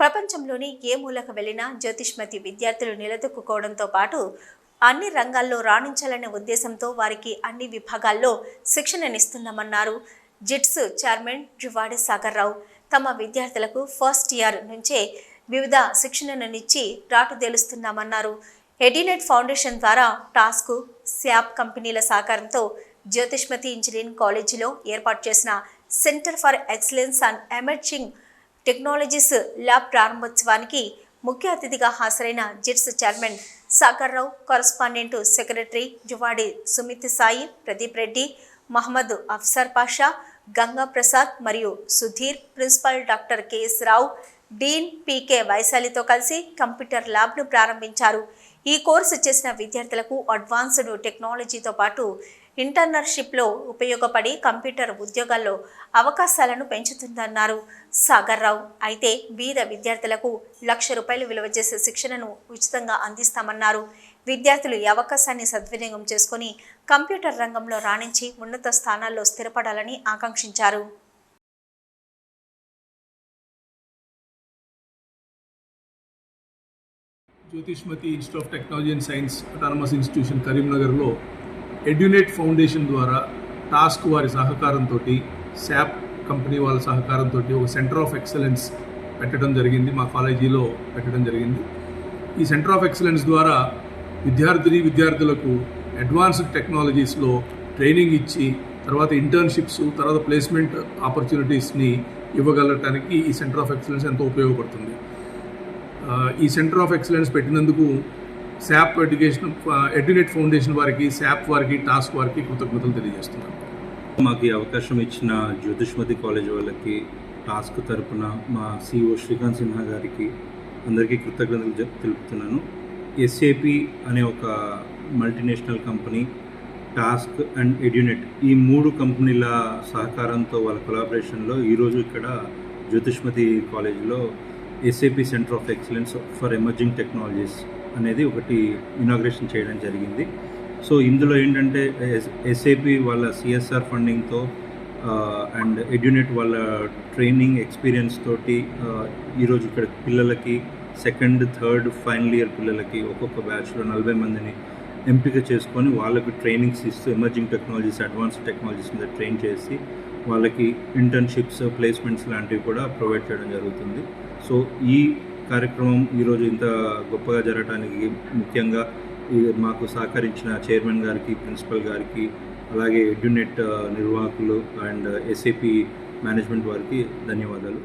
ప్రపంచంలోని ఏ మూలకు వెళ్ళినా జ్యోతిష్మతి విద్యార్థులు నిలదొక్కుకోవడంతో పాటు అన్ని రంగాల్లో రాణించాలనే ఉద్దేశంతో వారికి అన్ని విభాగాల్లో శిక్షణనిస్తున్నామన్నారు. జిట్స్ చైర్మన్ జువాడి సాగర్ రావు తమ విద్యార్థులకు ఫస్ట్ ఇయర్ నుంచే వివిధ శిక్షణనిచ్చి రాటుదేలుస్తున్నామన్నారు ఎడినెట్ ఫౌండేషన్ ద్వారా టాస్క్ శాప్ కంపెనీల సహకారంతో జ్యోతిష్మతి ఇంజనీరింగ్ కాలేజీలో ఏర్పాటు చేసిన centre for excellence and emerging technologies lab ప్రారంభోత్సవానికి ముఖ్య అతిథిగా హాజరైన JITS chairman Sagar Rao correspondent secretary Juvvadi Sumit Sai Pradeep Reddy Mohammed Afsar Pasha Ganga Prasad మరియు Sudheer principal doctor KS Rao dean PK వైశాలితో కలిసి computer ల్యాబ్ను ప్రారంభించారు. ఈ course చేసిన విద్యార్థులకు అడ్వాన్స్డ్ టెక్నాలజీతో పాటు ఇంటర్నర్షిప్లో ఉపయోగపడి కంప్యూటర్ ఉద్యోగాల్లో అవకాశాలను పెంచుతుందన్నారు. సాగర్ రావు అయితే బీద విద్యార్థులకు లక్ష రూపాయలు విలువ చేసే శిక్షణను ఉచితంగా అందిస్తామన్నారు. విద్యార్థులు ఈ అవకాశాన్ని సద్వినియోగం చేసుకుని కంప్యూటర్ రంగంలో రాణించి ఉన్నత స్థానాల్లో స్థిరపడాలని ఆకాంక్షించారు. Jyothishmathi institute of technology and science autonomous institution కరీంనగర్లో ఎడ్యునేట్ ఫౌండేషన్ ద్వారా టాస్క్ వారి సహకారంతో శాప్ కంపెనీ వాళ్ళ సహకారంతో ఒక సెంటర్ ఆఫ్ ఎక్సలెన్స్ పెట్టడం జరిగింది మా కాలేజీలో పెట్టడం జరిగింది. ఈ సెంటర్ ఆఫ్ ఎక్సలెన్స్ ద్వారా విద్యార్థిని విద్యార్థులకు అడ్వాన్స్డ్ టెక్నాలజీస్లో ట్రైనింగ్ ఇచ్చి తర్వాత ఇంటర్న్షిప్స్ తర్వాత ప్లేస్మెంట్ ఆపర్చునిటీస్ని ఇవ్వగలటానికి ఈ సెంటర్ ఆఫ్ ఎక్సలెన్స్ ఎంతో ఉపయోగపడుతుంది. ఈ సెంటర్ ఆఫ్ ఎక్సలెన్స్ పెట్టినందుకు శాప్ ఎడ్యుకేషన్ ఎడ్యునేట్ ఫౌండేషన్ వారికి శాప్ వారికి టాస్క్ వారికి కృతజ్ఞతలు తెలియజేస్తున్నాను. మాకు ఈ అవకాశం ఇచ్చిన జ్యోతిష్మతి కాలేజ్ వాళ్ళకి టాస్క్ తరపున మా సిఇఓ శ్రీకాంత్ సిన్హా గారికి అందరికీ కృతజ్ఞతలు తెలుపుతున్నాను. ఎస్ఏపి అనే ఒక multinational company TASK and Edunet ఈ మూడు కంపెనీల సహకారంతో వాళ్ళ కొలాబరేషన్లో ఈరోజు ఇక్కడ జ్యోతిష్మతి కాలేజీలో SAP centre of excellence for emerging technologies అనేది ఒకటి ఇనాగ్రేషన్ చేయడం జరిగింది. సో ఇందులో ఏంటంటే ఎస్ఏపి వాళ్ళ సిఎస్ఆర్ ఫండింగ్తో అండ్ ఎడ్యునేట్ వాళ్ళ ట్రైనింగ్ ఎక్స్పీరియన్స్ తోటి ఈరోజు ఇక్కడ పిల్లలకి సెకండ్ థర్డ్ ఫైనల్ ఇయర్ పిల్లలకి ఒక్కొక్క బ్యాచ్లో నలభై మందిని ఎంపిక చేసుకొని వాళ్ళకి ట్రైనింగ్స్ ఇస్తూ ఎమర్జింగ్ టెక్నాలజీస్ అడ్వాన్స్డ్ టెక్నాలజీస్ మీద ట్రైన్ చేసి వాళ్ళకి ఇంటర్న్షిప్స్ ప్లేస్మెంట్స్ లాంటివి కూడా ప్రొవైడ్ చేయడం జరుగుతుంది. సో ఈ కార్యక్రమం ఈరోజు ఇంత గొప్పగా జరగడానికి ముఖ్యంగా ఈ మాకు సహకరించిన చైర్మన్ గారికి ప్రిన్సిపల్ గారికి అలాగే ఎడ్యునెట్ uh, నిర్వాహకులు అండ్ ఎస్ఏపి మేనేజ్మెంట్ వారికి ధన్యవాదాలు.